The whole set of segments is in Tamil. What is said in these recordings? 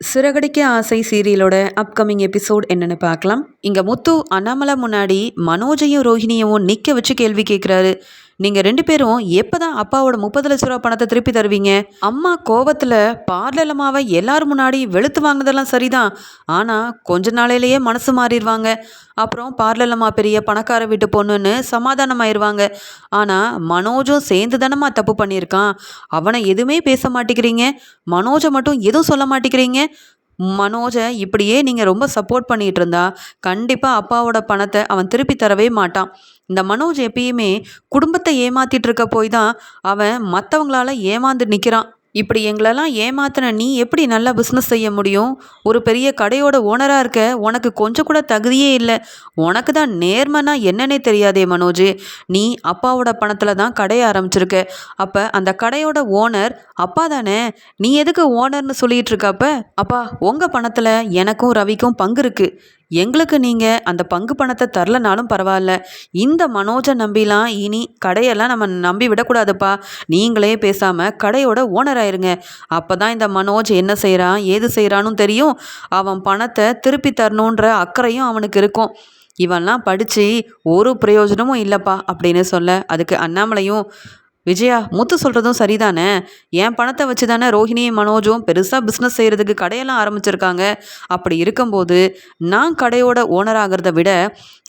சிறகடிக்க ஆசை சீரியலோட அப்கமிங் எபிசோட் என்னன்னு பார்க்கலாம். இங்கே முத்து அண்ணாமலை முன்னாடி மனோஜையும் ரோஹிணியவும் நிற்க வச்சு கேள்வி கேட்குறாரு நீங்கள் ரெண்டு பேரும் எப்போ தான் அப்பாவோட முப்பது லட்ச ரூபா பணத்தை திருப்பி தருவீங்க? அம்மா கோவத்தில் பார்லலமாவை எல்லாரும் முன்னாடி வெளுத்து வாங்கினதெல்லாம் சரிதான். ஆனால் கொஞ்ச நாளையிலேயே மனசு மாறிடுவாங்க. அப்புறம் பார்லலம்மா பெரிய பணக்கார வீட்டு பொண்ணுன்னு சமாதானம் ஆயிடுவாங்க ஆனால் மனோஜும் சேர்ந்து தானம்மா தப்பு பண்ணியிருக்கான். அவனை எதுவுமே பேச மாட்டேங்கிறீங்க. மனோஜை மட்டும் எதுவும் சொல்ல மாட்டேங்கிறீங்க. மனோஜை இப்படியே நீங்கள் ரொம்ப சப்போர்ட் பண்ணிகிட்டு இருந்தா கண்டிப்பாக அப்பாவோட பணத்தை அவன் திருப்பி தரவே மாட்டான். இந்த மனோஜ் எப்பயுமே குடும்பத்தை ஏமாத்திட்டு இருக்க போய் தான் அவன் மற்றவங்களால ஏமாந்து நிற்கிறான் இப்படி எங்களெல்லாம் ஏமாத்தின நீ எப்படி நல்லா பிஸ்னஸ் செய்ய முடியும்? ஒரு பெரிய கடையோட ஓனராக இருக்க உனக்கு கொஞ்சம் கூட தகுதியே இல்லை. உனக்கு தான் நேர்மனா என்னன்னே தெரியாதே மனோஜ். நீ அப்பாவோட பணத்தில் தான் கடையை ஆரம்பிச்சிருக்க. அப்போ அந்த கடையோட ஓனர் அப்பா தானே? நீ எதுக்கு ஓனர்னு சொல்லிட்டு இருக்கப்ப அப்பா உங்கள் பணத்தில் எனக்கும் ரவிக்கும் பங்கு இருக்குது எங்களுக்கு நீங்கள் அந்த பங்கு பணத்தை தரலனாலும் பரவாயில்ல. இந்த மனோஜை நம்பிலாம் இனி கடையெல்லாம் நம்ம நம்பி விடக்கூடாதுப்பா. நீங்களே பேசாமல் கடையோட ஓனர் ஆயிருங்க. அப்போ தான் இந்த மனோஜ் என்ன செய்கிறான் ஏது செய்கிறான்னு தெரியும். அவன் பணத்தை திருப்பி தரணுன்ற அக்கறையும் அவனுக்கு இருக்கும். இவன்லாம் படித்து ஒரு பிரயோஜனமும் இல்லைப்பா அப்படின்னு சொல்ல அதுக்கு அண்ணாமலையும் விஜயா முத்து சொல்கிறதும் சரிதானே? என் பணத்தை வச்சு தானே ரோஹிணியும் மனோஜும் பெருசாக பிஸ்னஸ் செய்கிறதுக்கு கடையெல்லாம் ஆரம்பிச்சிருக்காங்க. அப்படி இருக்கும்போது நான் கடையோட ஓனர் ஆகிறத விட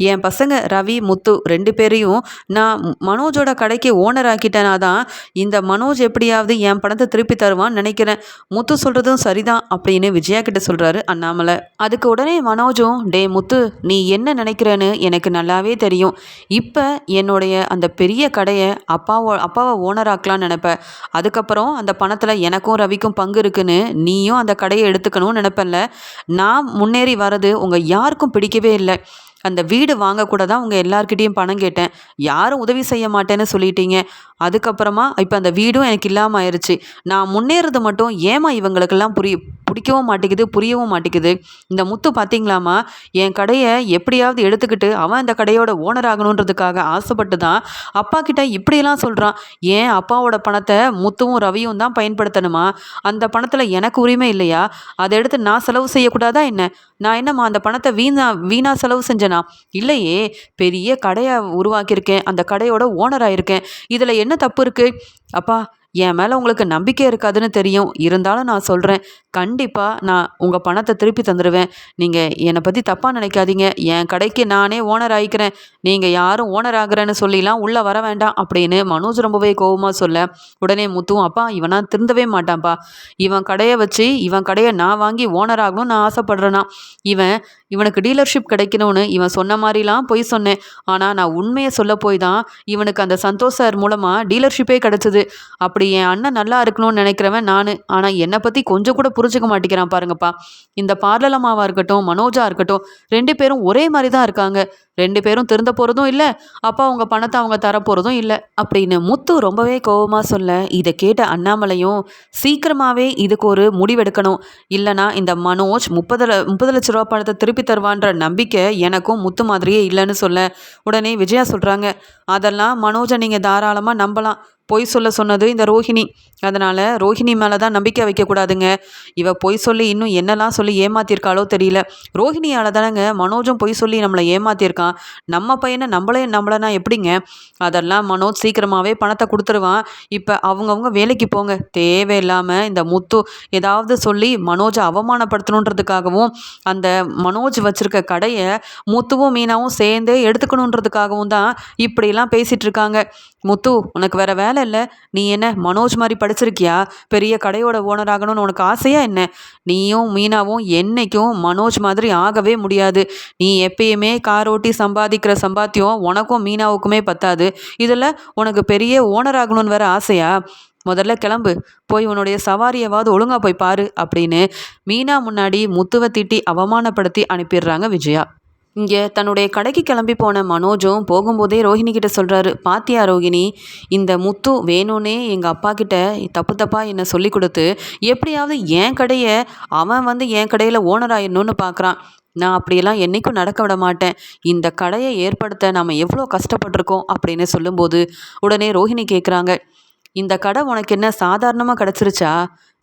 என் பசங்க ரவி முத்து ரெண்டு பேரையும் நான் மனோஜோட கடைக்கு ஓனர் ஆக்கிட்டேனா தான் இந்த மனோஜ் எப்படியாவது என் பணத்தை திருப்பி தருவான்னு நினைக்கிறேன். முத்து சொல்கிறதும் சரிதான் அப்படின்னு விஜயா கிட்ட சொல்கிறாரு அண்ணாமலை. அதுக்கு உடனே மனோஜும் டே முத்து நீ என்ன நினைக்கிறேன்னு எனக்கு நல்லாவே தெரியும். இப்போ என்னுடைய அந்த பெரிய கடையை அப்பாவோ அப்பா அப்பாவை ஓனர் ஆக்கலாம்னு நினப்பேன். அதுக்கப்புறம் அந்த பணத்தில் எனக்கும் ரவிக்கும் பங்கு இருக்குன்னு நீயும் அந்த கடையை எடுத்துக்கணும்னு நினப்பேன்ல. நான் முன்னேறி வர்றது உங்கள் யாருக்கும் பிடிக்கவே இல்லை. அந்த வீடு வாங்கக்கூட தான் உங்கள் எல்லாருக்கிட்டேயும் பணம் கேட்டேன். யாரும் உதவி செய்ய மாட்டேன்னு சொல்லிட்டீங்க. அதுக்கப்புறமா இப்போ அந்த வீடும் எனக்கு இல்லாமல் ஆயிடுச்சு நான் முன்னேறது மட்டும் ஏமா இவங்களுக்கெல்லாம் புரிய பிடிக்கவும் மாட்டேங்குது புரியவும் மாட்டேங்குது? இந்த முத்து பார்த்தீங்களாமா என் கடையை எப்படியாவது எடுத்துக்கிட்டு அவன் அந்த கடையோட ஓனர் ஆகணுன்றதுக்காக ஆசைப்பட்டு தான் அப்பா கிட்ட இப்படியெல்லாம் சொல்கிறான் ஏன் அப்பாவோட பணத்தை முத்துவும் ரவியும் தான் பயன்படுத்தணுமா? அந்த பணத்தில் எனக்கு உரிமை இல்லையா? அதை எடுத்து நான் செலவு செய்யக்கூடாதா என்ன? நான் என்னம்மா அந்த பணத்தை வீணா வீணாக செலவு செஞ்சேனா? இல்லையே பெரிய கடையை உருவாக்கியிருக்கேன் அந்த கடையோட ஓனராக இருக்கேன் இதில் என்ன என்ன தப்பு இருக்குது அப்பா என் மேலே உங்களுக்கு நம்பிக்கை இருக்காதுன்னு தெரியும். இருந்தாலும் நான் சொல்கிறேன் கண்டிப்பாக நான் உங்கள் பணத்தை திருப்பி தந்துடுவேன் நீங்கள் என்னை பற்றி தப்பாக நினைக்காதீங்க. என் கடைக்கு நானே ஓனர் ஆகிக்கிறேன் நீங்கள் யாரும் ஓனர் ஆகிறேன்னு சொல்லிலாம் உள்ளே வர வேண்டாம் அப்படின்னு மனோஜ் ரொம்பவே கோபமாக சொல்ல உடனே முத்துவும் அப்பா இவனா திருந்தவே மாட்டான்ப்பா. இவன் கடையை வச்சு இவன் கடையை நான் வாங்கி ஓனர் ஆகணும்னு நான் ஆசைப்படுறேன்னா இவன் இவனுக்கு டீலர்ஷிப் கிடைக்கணும்னு இவன் சொன்ன மாதிரிலாம் பொய் சொன்னேன். ஆனால் நான் உண்மையை சொல்ல போய் தான் இவனுக்கு அந்த சந்தோஷ் சார் மூலமாக டீலர்ஷிப்பே கிடச்சிது. அப்படி என் அண்ணன் நல்லா இருக்கணும்னு நினைக்கிறவன் நான். ஆனால் என்னை பற்றி கொஞ்சம் கூட புரிஞ்சுக்க மாட்டேங்கிறான் பாருங்கப்பா. இந்த பார்லலமாவாக இருக்கட்டும் மனோஜா இருக்கட்டும் ரெண்டு பேரும் ஒரே மாதிரி தான் இருக்காங்க. ரெண்டு பேரும் திருந்த போகிறதும் இல்லை அப்பா அவங்க பணத்தை அவங்க தரப்போகிறதும் இல்லை அப்படின்னு முத்து ரொம்பவே கோபமாக சொல்ல இதை கேட்ட அண்ணாமலையும் சீக்கிரமாகவே இதுக்கு ஒரு முடிவெடுக்கணும். இல்லைனா இந்த மனோஜ் முப்பது முப்பது லட்ச ரூபா பணத்தை திருப்பி தருவான்ற நம்பிக்கை எனக்கும் முத்து மாதிரியே இல்லைன்னு சொல்ல உடனே விஜயா சொல்கிறாங்க அதெல்லாம் மனோஜை நீங்கள் தாராளமாக நம்பலாம். பொய் சொல்ல சொன்னது இந்த ரோஹிணி. அதனால் ரோஹிணி மேலே தான் நம்பிக்கை வைக்கக்கூடாதுங்க. இவ பொய் சொல்லி இன்னும் என்னெல்லாம் சொல்லி ஏமாத்திருக்காளோ தெரியல. ரோஹிணியால் தானேங்க மனோஜும் பொய் சொல்லி நம்மளை ஏமாத்திருக்கான். நம்ம பையனை நம்மளே நம்மளனா எப்படிங்க? அதெல்லாம் மனோஜ் சீக்கிரமாகவே பணத்தை கொடுத்துருவான். இப்போ அவங்கவுங்க வேலைக்கு போங்க. தேவையில்லாமல் இந்த முத்து ஏதாவது சொல்லி மனோஜை அவமானப்படுத்தணுன்றதுக்காகவும் அந்த மனோஜ் வச்சுருக்க கடையை முத்துவும் மீனாவும் சேர்ந்தே எடுத்துக்கணுன்றதுக்காகவும் தான் இப்படிலாம் பேசிகிட்டு இருக்காங்க. முத்து உனக்கு வேறு வேலை இல்லை. நீ என்ன மனோஜ் மாதிரி படிச்சிருக்கியா? பெரிய கடையோட ஓனர் ஆகணும்னு உனக்கு ஆசையா என்ன? நீயும் மீனாவும் என்னைக்கும் மனோஜ் மாதிரி ஆகவே முடியாது. நீ எப்பயுமே கார் ஓட்டி சம்பாதிக்கிற சம்பாத்தியம் உனக்கும் மீனாவுக்குமே பத்தாது. இதில் உனக்கு பெரிய ஓனர் ஆகணும்னு வேற ஆசையா? முதல்ல கிளம்பு. போய் உன்னுடைய சவாரியவாவது ஒழுங்கா போய் பாரு அப்படின்னு மீனா முன்னாடி முத்துவை திட்டி அவமானப்படுத்தி அனுப்பிடுறாங்க விஜயா. இங்கே தன்னுடைய கடைக்கு கிளம்பி போன மனோஜும் போகும்போதே ரோஹிணி கிட்ட சொல்கிறாரு பாத்தியா ரோஹிணி இந்த முத்து வேணும்னே எங்கள் அப்பா கிட்ட தப்பு தப்பாக என்னை சொல்லி கொடுத்து எப்படியாவது என் கடையை அவன் வந்து என் கடையில் ஓனர் ஆயிடணும்னு பார்க்குறான் நான் அப்படியெல்லாம் என்றைக்கும் நடக்க விட மாட்டேன். இந்த கடையை ஏற்படுத்த நாம் எவ்வளோ கஷ்டப்பட்டிருக்கோம் அப்படின்னு சொல்லும்போது உடனே ரோஹிணி கேட்குறாங்க இந்த கடை உனக்கு என்ன சாதாரணமாக கிடச்சிருச்சா?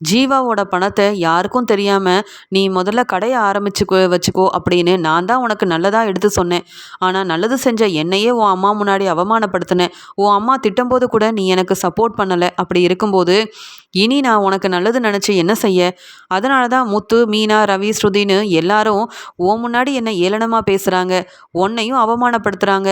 ஜீவாவோட பணத்தை யாருக்கும் தெரியாமல் நீ முதல்ல கடையை ஆரம்பிச்சுக்கோ வச்சுக்கோ அப்படின்னு நான் தான் உனக்கு நல்லதாக எடுத்து சொன்னேன். ஆனால் நல்லது செஞ்ச என்னையே உன் அம்மா முன்னாடி அவமானப்படுத்தினேன் உன் அம்மா திட்டும்போது கூட நீ எனக்கு சப்போர்ட் பண்ணலை. அப்படி இருக்கும்போது இனி நான் உனக்கு நல்லது நினச்சி என்ன செய்ய? அதனால தான் முத்து மீனா ரவி ஸ்ருதின்னு எல்லாரும் ஓ முன்னாடி என்னை ஏளனமாக பேசுகிறாங்க உன்னையும் அவமானப்படுத்துகிறாங்க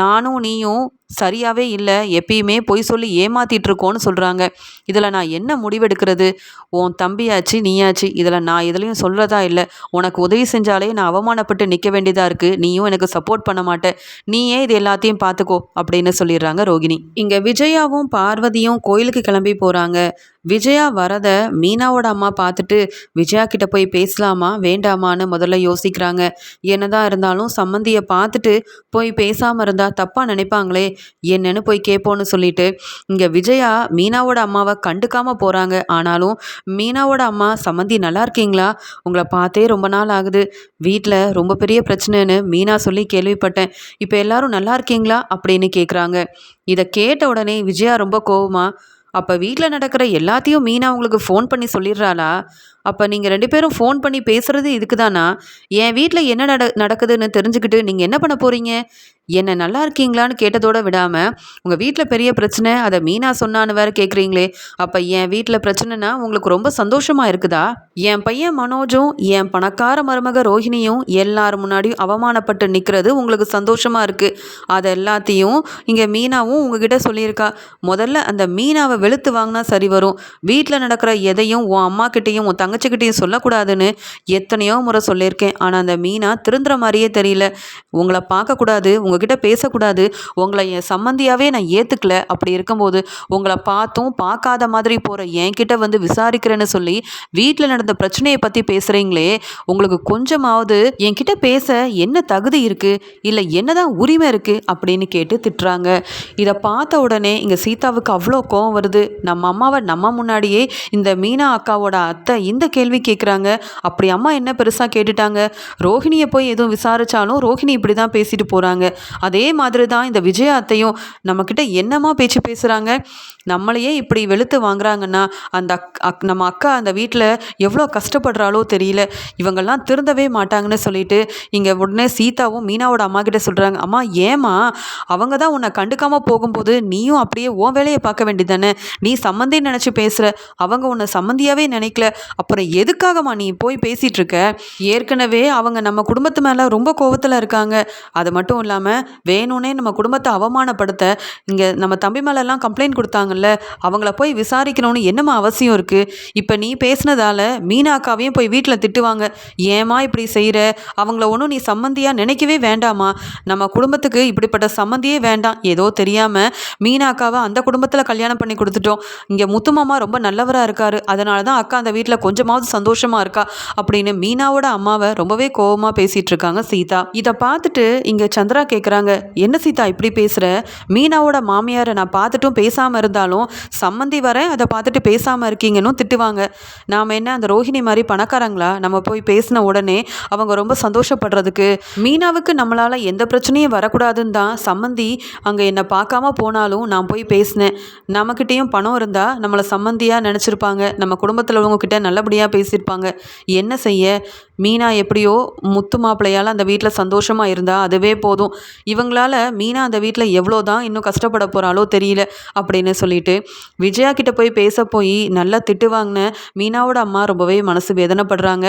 நானும் நீயும் சரியாவே இல்லை. எப்பயுமே பொய் சொல்லி ஏமாத்திட்டு இருக்கோன்னு சொல்கிறாங்க இதில் நான் என்ன முடிவெடுக்கிறது? உன் தம்பியாச்சு நீயாச்சு. இதில் நான் எதுலேயும் சொல்கிறதா இல்லை. உனக்கு உதவி செஞ்சாலே நான் அவமானப்பட்டு நிற்க வேண்டியதாக இருக்குது நீயும் எனக்கு சப்போர்ட் பண்ண மாட்டேன் நீயே இது எல்லாத்தையும் பார்த்துக்கோ அப்படின்னு சொல்லிடுறாங்க ரோகிணி. இங்கே விஜயாவும் பார்வதியும் கோயிலுக்கு கிளம்பி போகிறாங்க விஜயா வரத மீனாவோட அம்மா பார்த்துட்டு விஜயா கிட்ட போய் பேசலாமா? வேண்டாமான்னு முதல்ல யோசிக்கிறாங்க. என்னதான் இருந்தாலும் சம்மந்தியை பார்த்துட்டு போய் பேசாமல் இருந்தால் தப்பாக நினைப்பாங்களே. என்னன்னு போய் கேட்போன்னு சொல்லிட்டு இங்கே விஜயா மீனாவோட அம்மாவை கண்டுக்காமல் போகிறாங்க ஆனாலும் மீனாவோட அம்மா சம்மந்தி நல்லா இருக்கீங்களா? உங்களை பார்த்தே ரொம்ப நாள் ஆகுது. வீட்டில் ரொம்ப பெரிய பிரச்சனைன்னு மீனா சொல்லி கேள்விப்பட்டேன். இப்போ எல்லாரும் நல்லா இருக்கீங்களா? அப்படின்னு கேட்குறாங்க இதை கேட்ட உடனே விஜயா ரொம்ப கோவமாக அப்போ வீட்டில் நடக்கிற எல்லாத்தையும் மீனா உங்களுக்கு ஃபோன் பண்ணி சொல்லிடுறாளா? அப்போ நீங்கள் ரெண்டு பேரும் ஃபோன் பண்ணி பேசுகிறது இதுக்கு தானா என் வீட்டில் என்ன நட நடக்குதுன்னு தெரிஞ்சுக்கிட்டு நீங்கள் என்ன பண்ண போகிறீங்க என்ன நல்லா இருக்கீங்களான்னு கேட்டதோட விடாமல் உங்கள் வீட்டில் பெரிய பிரச்சனை அதை மீனா சொன்னான்னு வேறு கேட்குறீங்களே அப்போ என் வீட்டில் பிரச்சனைனா உங்களுக்கு ரொம்ப சந்தோஷமாக இருக்குதா? என் பையன் மனோஜும் என் பணக்கார மருமக ரோஹிணியும் எல்லார் முன்னாடியும் அவமானப்பட்டு நிற்கிறது உங்களுக்கு சந்தோஷமாக இருக்குது அதை எல்லாத்தையும் இங்கே மீனாவும் உங்ககிட்ட சொல்லியிருக்கா. முதல்ல அந்த மீனாவை வெளுத்து வாங்கினா சரி வரும். வீட்டில் நடக்கிற எதையும் உன் அம்மா கிட்டேயும் உன் தங்கச்சிக்கிட்டையும் சொல்லக்கூடாதுன்னு எத்தனையோ முறை சொல்லியிருக்கேன். ஆனால் அந்த மீனா திருந்துற மாதிரியே தெரியல. உங்களை பார்க்கக்கூடாது உங்ககிட்ட பேசக்கூடாது உங்களை என் சம்மந்தியாகவே நான் ஏற்றுக்கல அப்படி இருக்கும்போது உங்களை பார்த்தும் பார்க்காத மாதிரி போகிற என்கிட்ட வந்து விசாரிக்கிறேன்னு சொல்லி வீட்டில் நடந்த பிரச்சனையை பற்றி பேசுகிறீங்களே உங்களுக்கு கொஞ்சமாவது என்கிட்ட பேச என்ன தகுதி இருக்குது இல்லை என்னதான் உரிமை இருக்குது அப்படின்னு கேட்டு திட்டுறாங்க. இதை பார்த்த உடனே இங்கே சீதாவுக்கு அவ்வளோ கோவம் வருது. நம்ம அம்மாவை நம்ம முன்னாடியே இந்த மீனா அக்காவோட அத்தை இந்த கேள்வி கேட்குறாங்க அப்படி அம்மா என்ன பெருசாக கேட்டுட்டாங்க? ரோஹிணியை போய் எதுவும் விசாரித்தாலும் ரோஹிணி இப்படி தான் பேசிட்டு போகிறாங்க அதே மாதிரி தான் இந்த விஜயாத்தையும் நம்மக்கிட்ட என்னமா பேச்சு பேசுகிறாங்க நம்மளையே இப்படி வெளுத்து வாங்குறாங்கன்னா அந்த அக் அக் நம்ம அக்கா அந்த வீட்டில் எவ்வளோ கஷ்டப்படுறாளோ தெரியல. இவங்கெல்லாம் திருந்தவே மாட்டாங்கன்னு சொல்லிட்டு இங்கே உடனே சீதாவும் மீனாவோட அம்மா கிட்ட சொல்கிறாங்க அம்மா ஏமா அவங்க தான் உன்னை கண்டுக்காமல் போகும்போது நீயும் அப்படியே உன் வேலையை பார்க்க வேண்டியதானே நீ சம்மந்தி நினச்சி பேசுகிற அவங்க உன்னை சம்மந்தியாகவே நினைக்கல. அப்புறம் எதுக்காகம்மா நீ போய் பேசிகிட்டு இருக்க? ஏற்கனவே அவங்க நம்ம குடும்பத்து மேலே ரொம்ப கோவத்தில் இருக்காங்க. அது மட்டும் இல்லாமல் வேணும்னே நம்ம குடும்பத்தை அவமானப்படுத்த இங்கே நம்ம தம்பி மேலெல்லாம் கம்ப்ளைண்ட் கொடுத்தாங்க இருக்காங்கல்ல அவங்கள போய் விசாரிக்கணும்னு என்னம்மா அவசியம் இருக்குது இப்போ நீ பேசுனதால மீனாக்காவையும் போய் வீட்டில் திட்டுவாங்க. ஏமா இப்படி செய்கிற அவங்கள ஒன்றும் நீ சம்மந்தியாக நினைக்கவே வேண்டாமா நம்ம குடும்பத்துக்கு இப்படிப்பட்ட சம்மந்தியே வேண்டாம். ஏதோ தெரியாமல் மீனாக்காவை அந்த குடும்பத்தில் கல்யாணம் பண்ணி கொடுத்துட்டோம். இங்கே முத்துமாமா ரொம்ப நல்லவராக இருக்காரு. அதனால தான் அக்கா அந்த வீட்டில் கொஞ்சமாவது சந்தோஷமாக இருக்கா அப்படின்னு மீனாவோட அம்மாவை ரொம்பவே கோவமாக பேசிகிட்டு இருக்காங்க சீதா. இதை பார்த்துட்டு இங்கே சந்திரா கேட்குறாங்க என்ன சீதா இப்படி பேசுகிற மீனாவோட மாமியாரை நான் பார்த்துட்டும் பேசாமல் இருந்தா இருந்தாலும் சம்மந்தி வரேன் அதை பார்த்துட்டு பேசாமல் இருக்கீங்கன்னு திட்டுவாங்க. நாம் என்ன அந்த ரோஹிணி மாதிரி பணக்காரங்களா? நம்ம போய் பேசின உடனே அவங்க ரொம்ப சந்தோஷப்படுறதுக்கு மீனாவுக்கு நம்மளால் எந்த பிரச்சனையும் வரக்கூடாதுன்னு தான் சம்மந்தி அங்கே என்னை பார்க்காம போனாலும் நான் போய் பேசினேன். நம்மக்கிட்டேயும் பணம் இருந்தால் நம்மளை சம்மந்தியாக நினச்சிருப்பாங்க. நம்ம குடும்பத்தில் உள்ளவங்கக்கிட்ட நல்லபடியாக பேசியிருப்பாங்க. என்ன செய்ய? மீனா எப்படியோ முத்து மாப்பிள்ளையால் அந்த வீட்டில் சந்தோஷமாக இருந்தால் அதுவே போதும். இவங்களால மீனா அந்த வீட்டில் எவ்வளோ தான் இன்னும் கஷ்டப்பட போகிறாளோ தெரியல அப்படின்னு சொல்லிட்டு விஜயா கிட்ட போய் பேச போய் நல்லா திட்டு வாங்கின மீனாவோட அம்மா ரொம்பவே மனசு வேதனைப்படுறாங்க.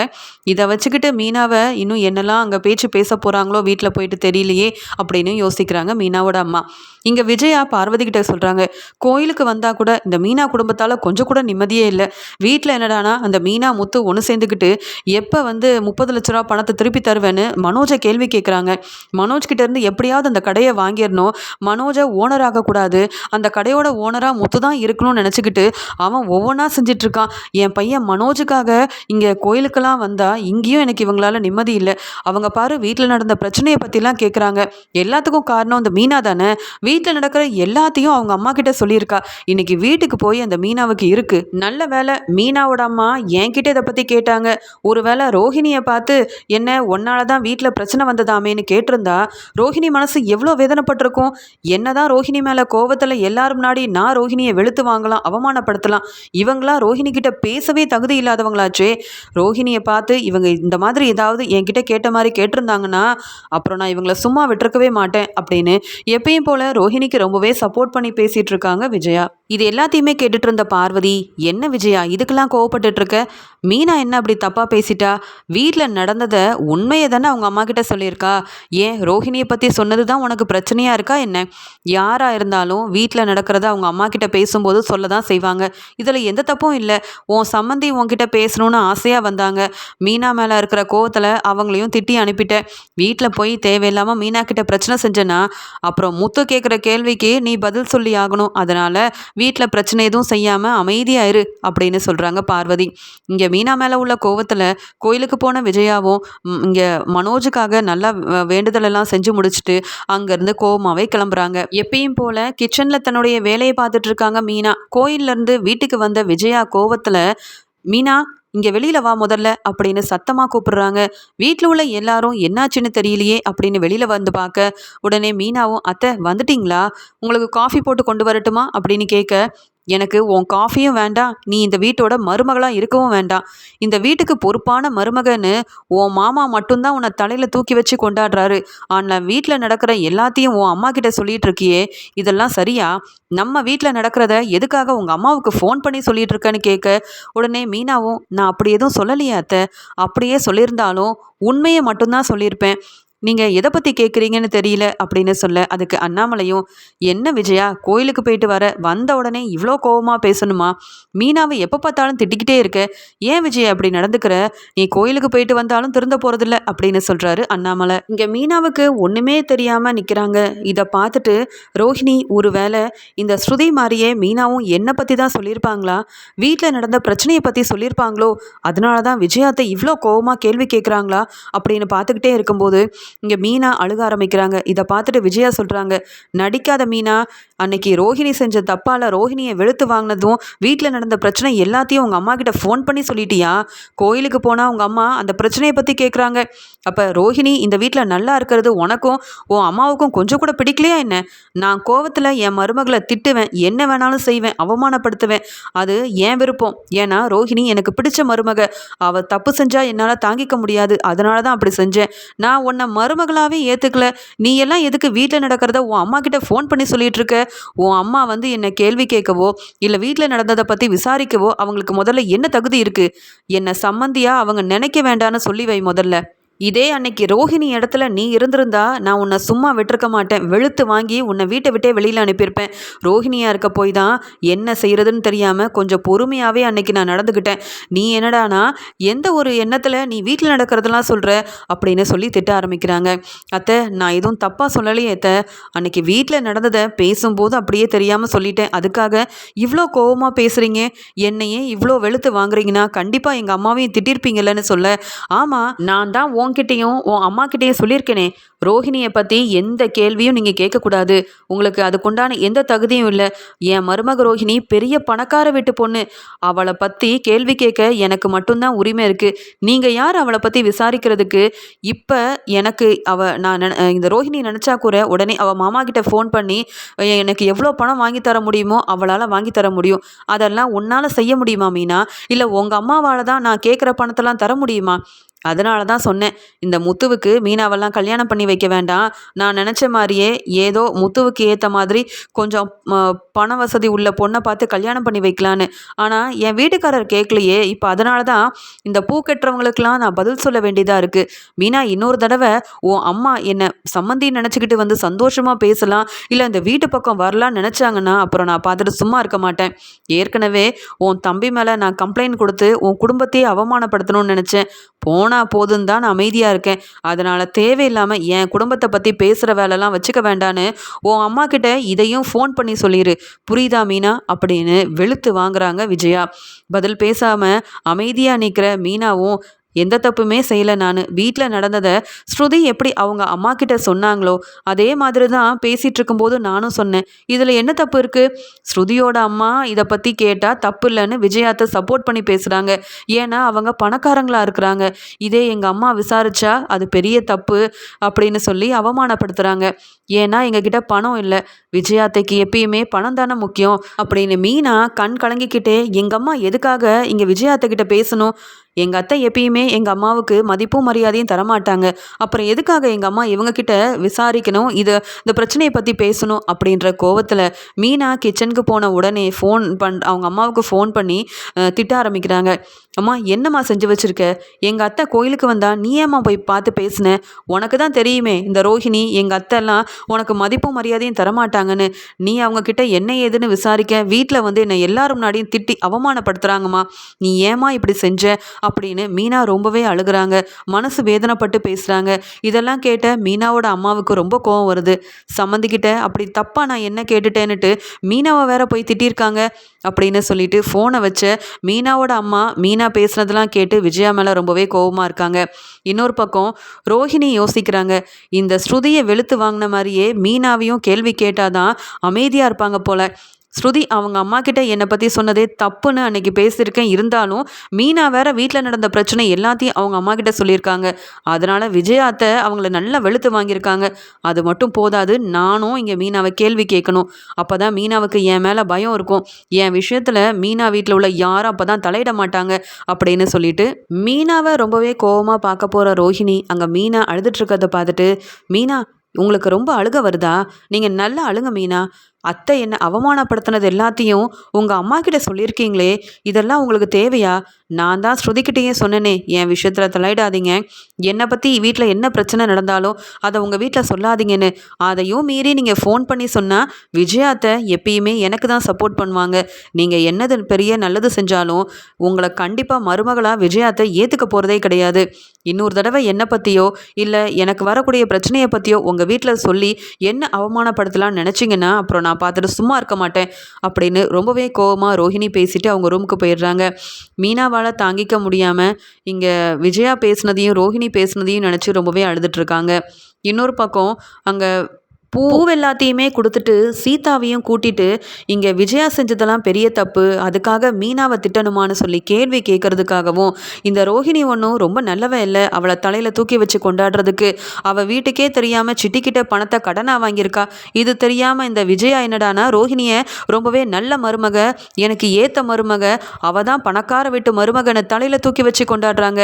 இதை வச்சுக்கிட்டு மீனாவை இன்னும் என்னெல்லாம் அங்கே பேச்சு பேச போகிறாங்களோ வீட்டில் போயிட்டு தெரியலையே அப்படின்னு யோசிக்கிறாங்க மீனாவோட அம்மா. இங்கே விஜயா பார்வதி கிட்ட சொல்கிறாங்க கோயிலுக்கு வந்தால் கூட இந்த மீனா குடும்பத்தால் கொஞ்சம் கூட நிம்மதியே இல்லை. வீட்டில் என்னடானா அந்த மீனா முத்து ஒன்று சேர்ந்துக்கிட்டு எப்போ வந்து முப்பது லட்ச ரூபா பணத்தை திருப்பி தருவேன்னு மனோஜை கேள்வி கேட்குறாங்க மனோஜ் கிட்டேருந்து எப்படியாவது அந்த கடையை வாங்கிடணும். மனோஜை ஓனர் ஆகக்கூடாது அந்த கடையோட ஓனராக முத்து தான் இருக்கணும்னு நினச்சிக்கிட்டு அவன் ஒவ்வொன்றா செஞ்சிட்ருக்கான். என் பையன் மனோஜுக்காக இங்கே கோயிலுக்கெல்லாம் வந்தால் இங்கேயும் எனக்கு இவங்களால நிம்மதி இல்லை. அவங்க பாரு வீட்டில் நடந்த பிரச்சனையை பற்றிலாம் கேட்குறாங்க எல்லாத்துக்கும் காரணம் அந்த மீனா தானே? வீட்டில் நடக்கிற எல்லாத்தையும் அவங்க அம்மா கிட்ட சொல்லியிருக்கா. இன்னைக்கு வீட்டுக்கு போய் அந்த மீனாவுக்கு இருக்கு. நல்ல வேலை மீனாவோட அம்மா என்கிட்ட இதை பற்றி கேட்டாங்க. ஒருவேளை ரோஹிணி ரோஹிணியை பார்த்து என்ன ஒன்னால தான் வீட்டில் பிரச்சனை வந்ததாமேன்னு கேட்டிருந்தா ரோஹிணி மனசு எவ்வளோ வேதனைப்பட்டிருக்கும்? என்னதான் ரோஹிணி மேலே கோவத்தில் எல்லாரும் முன்னாடி நான் ரோஹிணியை வெளுத்து வாங்கலாம் அவமானப்படுத்தலாம். இவங்களாம் ரோஹிணி கிட்ட பேசவே தகுதி இல்லாதவங்களாச்சே. ரோஹிணியை பார்த்து இவங்க இந்த மாதிரி ஏதாவது என்கிட்ட கேட்ட மாதிரி கேட்டிருந்தாங்கன்னா அப்புறம் நான் இவங்கள சும்மா விட்டுருக்கவே மாட்டேன் அப்படின்னு எப்பயும் போல ரோஹிணிக்கு ரொம்பவே சப்போர்ட் பண்ணி பேசிகிட்டு இருக்காங்க விஜயா. இது எல்லாத்தையுமே கேட்டுட்டு இருந்த பார்வதி என்ன விஜயா இதுக்கெல்லாம் கோவப்பட்டுட்டு இருக்க மீனா என்ன அப்படி தப்பாக பேசிட்டா? வீட்டில் நடந்ததை உண்மையை தானே அவங்க அம்மா கிட்ட சொல்லியிருக்கா? ஏன் ரோஹிணியை பற்றி சொன்னது தான் உனக்கு பிரச்சனையாக இருக்கா என்ன? யாராக இருந்தாலும் வீட்டில் நடக்கிறத அவங்க அம்மா கிட்ட பேசும்போது சொல்ல தான் செய்வாங்க. இதில் எந்த தப்பும் இல்லை. உன் சம்மந்தி உன்கிட்ட பேசணும்னு ஆசையாக வந்தாங்க. மீனா மேலே இருக்கிற கோவத்தில் அவங்களையும் திட்டி அனுப்பிட்டேன். வீட்டில் போய் தேவையில்லாமல் மீனா கிட்ட பிரச்சனை செஞ்சேன்னா அப்புறம் முத்து கேட்குற கேள்விக்கு நீ பதில் சொல்லி ஆகணும். அதனால் வீட்டில் பிரச்சனை எதுவும் செய்யாமல் அமைதியாயிரு அப்படின்னு சொல்கிறாங்க பார்வதி. இங்கே மீனா மேலே உள்ள கோவத்தில் கோயிலுக்கு போன விஜயாவும் இங்கே மனோஜுக்காக நல்லா வேண்டுதலெல்லாம் செஞ்சு முடிச்சுட்டு அங்கேருந்து கோவமாகவே கிளம்புறாங்க. எப்பயும் போல் கிச்சனில் தன்னுடைய வேலையை பார்த்துட்டு இருக்காங்க மீனா. கோயிலேருந்து வீட்டுக்கு வந்த விஜயா கோவத்தில் மீனா இங்கே வெளியில் வா முதல்ல அப்படின்னு சத்தமாக கூப்பிடுறாங்க. வீட்டில் உள்ள எல்லாரும் என்னாச்சுன்னு தெரியலையே அப்படின்னு வெளியில் வந்து பார்க்க உடனே மீனாவும் அத்தை வந்துட்டிங்களா? உங்களுக்கு காஃபி போட்டு கொண்டு வரட்டுமா? அப்படின்னு கேட்க எனக்கு உன் காஃபியும் வேண்டாம். நீ இந்த வீட்டோட மருமகளாக இருக்கவும் வேண்டாம். இந்த வீட்டுக்கு பொறுப்பான மருமகன்னு உன் மாமா மட்டும்தான் உன்னை தலையில் தூக்கி வச்சு கொண்டாடுறாரு. ஆனால் வீட்டில் நடக்கிற எல்லாத்தையும் உன் அம்மா கிட்ட சொல்லிட்டு இருக்கியே இதெல்லாம் சரியா? நம்ம வீட்டில் நடக்கிறத எதுக்காக உங்கள் அம்மாவுக்கு ஃபோன் பண்ணி சொல்லிட்டு இருக்கேன்னு கேட்க உடனே மீனாவும் நான் அப்படி எதுவும் சொல்லலையே அத்தை. அப்படியே சொல்லியிருந்தாலும் உண்மையை மட்டும்தான் சொல்லியிருப்பேன். நீங்கள் எதை பற்றி கேட்குறீங்கன்னு தெரியல அப்படின்னு சொல்ல அதுக்கு அண்ணாமலையும் என்ன விஜயா கோயிலுக்கு போயிட்டு வர வந்த உடனே இவ்வளோ கோபமாக பேசணுமா? மீனாவை எப்போ பார்த்தாலும் திட்டிக்கிட்டே இருக்க. ஏன் விஜயா அப்படி நடந்துக்கிற? நீ கோயிலுக்கு போயிட்டு வந்தாலும் திருந்த போகிறதில்ல அப்படின்னு சொல்கிறாரு அண்ணாமலை. இங்கே மீனாவுக்கு ஒன்றுமே தெரியாமல் நிற்கிறாங்க இதை பார்த்துட்டு ரோஹிணி ஒரு வேளை இந்த ஸ்ருதி மாதிரியே மீனாவும் என்னை பற்றி தான் சொல்லியிருப்பாங்களா? வீட்டில் நடந்த பிரச்சனையை பற்றி சொல்லியிருப்பாங்களோ? அதனால தான் விஜயாத்தை இவ்வளோ கோபமாக கேள்வி கேட்குறாங்களா அப்படின்னு பார்த்துக்கிட்டே இருக்கும்போது இங்கே மீனா அழுக ஆரம்பிக்கிறாங்க. இதை பார்த்துட்டு விஜயா சொல்கிறாங்க நடிக்காத மீனா அன்னைக்கு ரோஹிணி செஞ்ச தப்பால் ரோஹிணியை வெளுத்து வாங்கினதும் வீட்டில் நடந்த பிரச்சனை எல்லாத்தையும் உங்கள் அம்மா கிட்ட ஃபோன் பண்ணி சொல்லிட்டியா? கோயிலுக்கு போனால் உங்கள் அம்மா அந்த பிரச்சனையை பற்றி கேட்குறாங்க அப்போ ரோஹிணி இந்த வீட்டில் நல்லா இருக்கிறது உனக்கும் உன் அம்மாவுக்கும் கொஞ்சம் கூட பிடிக்கலையா என்ன? நான் கோவத்தில் என் மருமகளை திட்டுவேன் என்ன வேணாலும் செய்வேன் அவமானப்படுத்துவேன். அது ஏன் விருப்பம். ஏன்னா ரோஹிணி எனக்கு பிடிச்ச மருமக. அவள் தப்பு செஞ்சால் என்னால் தாங்கிக்க முடியாது. அதனால தான் அப்படி செஞ்சேன். நான் உன்னை மருமகளாகவே ஏற்றுக்கல நீ எல்லாம் எதுக்கு வீட்டில் நடக்கிறத உன் அம்மா கிட்ட ஃபோன் பண்ணி சொல்லிட்டு இருக்க? உன் அம்மா வந்து என்னை கேள்வி கேட்கவோ இல்லை வீட்டில் நடந்ததை பற்றி விசாரிக்கவோ அவங்களுக்கு முதல்ல என்ன தகுதி இருக்குது என்னை சம்மந்தியாக அவங்க நினைக்க வேண்டான்னு சொல்லி வை முதல்ல. இதே அன்னைக்கு ரோஹிணி இடத்துல நீ இருந்திருந்தா நான் உன்னை சும்மா விட்டுருக்க மாட்டேன். வெளுத்து வாங்கி உன்னை வீட்டை விட்டே வெளியில் அனுப்பியிருப்பேன். ரோஹிணியாக இருக்க போய் தான் என்ன செய்கிறதுன்னு தெரியாமல் கொஞ்சம் பொறுமையாகவே அன்னைக்கு நான் நடந்துக்கிட்டேன். நீ என்னடானா எந்த ஒரு எண்ணத்தில் நீ வீட்டில் நடக்கிறதெல்லாம் சொல்கிற அப்படின்னு சொல்லி திட்ட ஆரம்பிக்கிறாங்க. அத்தை நான் எதுவும் தப்பாக சொல்லலையே அத்தை. அன்னைக்கு வீட்டில் நடந்ததை பேசும்போது அப்படியே தெரியாமல் சொல்லிட்டேன். அதுக்காக இவ்வளோ கோபமாக பேசுகிறீங்க என்னையே இவ்வளோ வெளுத்து வாங்குறீங்கன்னா கண்டிப்பாக எங்கள் அம்மாவையும் திட்டிருப்பீங்கல்லன்னு சொல்ல. ஆமாம் நான் தான் உன்கிட்டையும் உன் அம்மாக்கிட்டேயும் சொல்லியிருக்கேனே. ரோஹிணியை பற்றி எந்த கேள்வியும் நீங்கள் கேட்கக்கூடாது. உங்களுக்கு அதுக்குண்டான எந்த தகுதியும் இல்லை. என் மருமக ரோஹிணி பெரிய பணக்கார வீட்டு பொண்ணு. அவளை பற்றி கேள்வி கேட்க எனக்கு மட்டும்தான் உரிமை இருக்குது நீங்கள் யார் அவளை பற்றி விசாரிக்கிறதுக்கு? இப்போ எனக்கு அவ நான் இந்த ரோஹிணி நினச்சா கூட உடனே அவள் மாமா கிட்ட ஃபோன் பண்ணி எனக்கு எவ்வளோ பணம் வாங்கி தர முடியுமோ அவளால் வாங்கி தர முடியும். அதெல்லாம் உன்னால் செய்ய முடியுமா மீனா? இல்லை உங்கள் அம்மாவால் தான் நான் கேட்குற பணத்தெல்லாம் தர முடியுமா? அதனால தான் சொன்னேன் இந்த முத்துவுக்கு மீனாவெல்லாம் கல்யாணம் பண்ணி வைக்க வேண்டாம். நான் நினச்ச மாதிரியே ஏதோ முத்துவுக்கு ஏற்ற மாதிரி கொஞ்சம் பண வசதி உள்ள பொண்ணை பார்த்து கல்யாணம் பண்ணி வைக்கலான்னு. ஆனால் என் வீட்டுக்காரர் கேட்கலையே இப்போ அதனால தான் இந்த பூ கட்டுறவங்களுக்கெல்லாம் நான் பதில் சொல்ல வேண்டியதாக இருக்குது மீனா இன்னொரு தடவை உன் அம்மா என்னை சம்மந்தி நினச்சிக்கிட்டு வந்து சந்தோஷமாக பேசலாம் இல்லை இந்த வீட்டு பக்கம் வரலான்னு நினச்சாங்கன்னா அப்புறம் நான் பார்த்துட்டு சும்மா இருக்க மாட்டேன். ஏற்கனவே உன் தம்பி மேலே நான் கம்ப்ளைண்ட் கொடுத்து உன் குடும்பத்தையே அவமானப்படுத்தணும்னு நினச்சேன். போனால் போதும் தான் நான் அமைதியாக இருக்கேன். அதனால் தேவையில்லாமல் என் குடும்பத்தை பற்றி பேசுகிற வேலைலாம் வச்சுக்க வேண்டான்னு உன் அம்மா கிட்ட இதையும் ஃபோன் பண்ணி சொல்லிடு புரியுதா மீனா? அப்படின்னு வெளுத்து வாங்குறாங்க விஜயா. பதில் பேசாமல் அமைதியாக நிற்கிற மீனாவும் எந்த தப்புமே செய்யலை நான். வீட்டில் நடந்ததை ஸ்ருதி எப்படி அவங்க அம்மா கிட்ட சொன்னாங்களோ அதே மாதிரி தான் பேசிகிட்டு இருக்கும்போது நானும் சொன்னேன். இதில் என்ன தப்பு இருக்குது ஸ்ருதியோட அம்மா இதை பற்றி கேட்டால் தப்பு இல்லைன்னு விஜயாத்தை சப்போர்ட் பண்ணி பேசுகிறாங்க ஏன்னா அவங்க பணக்காரங்களாக இருக்கிறாங்க. இதே எங்கள் அம்மா விசாரிச்சா அது பெரிய தப்பு அப்படின்னு சொல்லி அவமானப்படுத்துகிறாங்க ஏன்னா எங்ககிட்ட பணம் இல்லை. விஜயாத்தைக்கு எப்பயுமே பணம் தானே முக்கியம் அப்படின்னு மீனா கண் கலங்கிக்கிட்டே எங்கள் அம்மா எதுக்காக இங்கே விஜயாத்தை கிட்ட பேசணும்? எங்கள் அத்தை எப்பயுமே எங்கள் அம்மாவுக்கு மதிப்பும் மரியாதையும் தரமாட்டாங்க. அப்புறம் எதுக்காக எங்கள் அம்மா இவங்கக்கிட்ட விசாரிக்கணும்? இதை இந்த பிரச்சனையை பற்றி பேசணும் அப்படின்ற கோவத்தில் மீனா கிச்சனுக்கு போன உடனே ஃபோன் பண் அவங்க அம்மாவுக்கு ஃபோன் பண்ணி திட்ட ஆரம்பிக்கிறாங்க. அம்மா என்னம்மா செஞ்சு வச்சுருக்க? எங்கள் அத்தை கோயிலுக்கு வந்தா நீ ஏம்மா போய் பார்த்து பேசின? உனக்கு தான் தெரியுமே இந்த ரோஹிணி எங்கள் அத்தைலாம் உனக்கு மதிப்பும் மரியாதையும் தரமாட்டாங்கன்னு. நீ அவங்கக்கிட்ட என்ன ஏதுன்னு விசாரிக்க வீட்டில் வந்து என்னை எல்லாரும் முன்னாடியும் திட்டி அவமானப்படுத்துகிறாங்கம்மா நீ ஏமா இப்படி செஞ்ச? அப்படின்னு மீனா ரொம்பவே அழுகிறாங்க. மனசு வேதனைப்பட்டு பேசுகிறாங்க இதெல்லாம் கேட்ட மீனாவோட அம்மாவுக்கு ரொம்ப கோவம் வருது. சம்மந்திக்கிட்ட அப்படி தப்பாக நான் என்ன கேட்டுட்டேன்னுட்டு மீனாவை வேற போய் திட்டியிருக்காங்க அப்படின்னு சொல்லிட்டு ஃபோனை வச்ச மீனாவோட அம்மா மீனா பேசுனதெல்லாம் கேட்டு விஜயா மேலே ரொம்பவே கோபமாக இருக்காங்க. இன்னொரு பக்கம் ரோஹிணி யோசிக்கிறாங்க இந்த ஸ்ருதியை வெளுத்து வாங்கின மாதிரியே மீனாவையும் கேள்வி கேட்டாதான் அமைதியாக இருப்பாங்க போல. ஸ்ருதி அவங்க அம்மா கிட்ட என்னை பற்றி சொன்னதே தப்புன்னு அன்னைக்கு பேசியிருக்கேன். இருந்தாலும் மீனா வேற வீட்டில் நடந்த பிரச்சனை எல்லாத்தையும் அவங்க அம்மா கிட்ட சொல்லியிருக்காங்க. அதனால் விஜயாத்தை அவங்கள நல்லா வெளுத்து வாங்கியிருக்காங்க. அது மட்டும் போதாது நானும் இங்கே மீனாவை கேள்வி கேட்கணும். அப்போ தான் மீனாவுக்கு என் மேலே பயம் இருக்கும். என் விஷயத்தில் மீனா வீட்டில் உள்ள யாரும் அப்போ தான் தலையிட மாட்டாங்க அப்படின்னு சொல்லிட்டு மீனாவை ரொம்பவே கோபமாக பார்க்க போகிற ரோஹிணி அங்கே மீனா அழுதுட்ருக்கிறத பார்த்துட்டு மீனா உங்களுக்கு ரொம்ப அழுக வருதா? நீங்கள் நல்லா அழுங்க மீனா. அத்தை என்னை அவமானப்படுத்தினது எல்லாத்தையும் உங்கள் அம்மா கிட்ட சொல்லியிருக்கீங்களே இதெல்லாம் உங்களுக்கு தேவையா? நான் தான் ஸ்ருதிக்கிட்டேயே சொன்னேனே என் விஷயத்தில் தலையிடாதீங்க என்னை பற்றி வீட்டில் என்ன பிரச்சனை நடந்தாலும் அதை உங்கள் வீட்டில் சொல்லாதீங்கன்னு. அதையும் மீறி நீங்கள் ஃபோன் பண்ணி சொன்னால் விஜயாத்தை எப்பயுமே எனக்கு தான் சப்போர்ட் பண்ணுவாங்க. நீங்கள் என்னது பெரிய நல்லது செஞ்சாலும் உங்களை கண்டிப்பாக மருமகளாக விஜயாத்தை ஏற்றுக்க போகிறதே கிடையாது. இன்னொரு தடவை என்னை பற்றியோ இல்லை எனக்கு வரக்கூடிய பிரச்சனையை பற்றியோ உங்கள் வீட்டில் சொல்லி என்ன அவமானப்படுத்தலாம்னு நினச்சிங்கன்னா அப்புறம் நான் பார்த்துட்டு சும்மா இருக்க மாட்டேன் அப்படின்னு ரொம்பவே கோவமாக ரோஹிணி பேசிட்டு அவங்க ரூமுக்கு போயிடுறாங்க. மீனாவால் தாங்கிக்க முடியாமல் இங்கே விஜயா பேசுனதையும் ரோஹிணி பேசுனதையும் நினச்சி ரொம்பவே அழுதுட்ருக்காங்க இன்னொரு பக்கம் அங்கே பூ எல்லாத்தையுமே கொடுத்துட்டு சீதாவையும் கூட்டிட்டு இங்கே விஜயா செஞ்சதெல்லாம் பெரிய தப்பு. அதுக்காக மீனாவை திட்டணுமான்னு சொல்லி கேள்வி கேட்கறதுக்காகவும் இந்த ரோஹிணி ஒன்றும் ரொம்ப நல்லவன் இல்லை. அவளை தலையில் தூக்கி வச்சு கொண்டாடுறதுக்கு அவள் வீட்டுக்கே தெரியாமல் சிட்டிக்கிட்ட பணத்தை கடனாக வாங்கியிருக்கா. இது தெரியாமல் இந்த விஜயா என்னடானா ரோஹிணியை ரொம்பவே நல்ல மருமக எனக்கு ஏற்ற மருமக அவள் தான் பணக்கார வீட்டு மருமகனை தலையில் தூக்கி வச்சு கொண்டாடுறாங்க.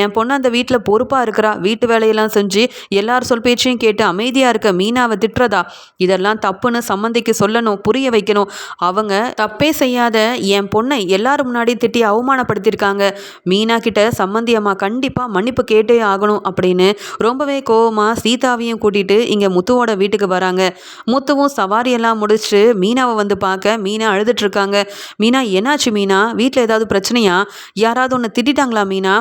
என் பொண்ணு அந்த வீட்டில் பொறுப்பாக இருக்கிறா. வீட்டு வேலையெல்லாம் செஞ்சு எல்லார் சொல் பேச்சையும் கேட்டு அமைதியாக இருக்க மீனாவை திட்டுறதா இதெல்லாம் தப்புன்னு சம்மந்திக்கு சொல்லணும் புரிய வைக்கணும். அவங்க தப்பே செய்யாத என் பொண்ணை எல்லாரும் முன்னாடி திட்டி அவமானப்படுத்தியிருக்காங்க. மீனா கிட்ட சம்மந்தி அம்மா கண்டிப்பாக மன்னிப்பு கேட்டே ஆகணும் அப்படின்னு ரொம்பவே கோவமாக சீதாவையும் கூட்டிகிட்டு இங்கே முத்துவோட வீட்டுக்கு வராங்க. முத்துவும் சவாரியெல்லாம் முடிச்சுட்டு மீனாவை வந்து பார்க்க மீனா அழுதுட்ருக்காங்க மீனா என்னாச்சு மீனா? வீட்டில் ஏதாவது பிரச்சனையா? யாராவது ஒன்று திட்டாங்களா மீனா?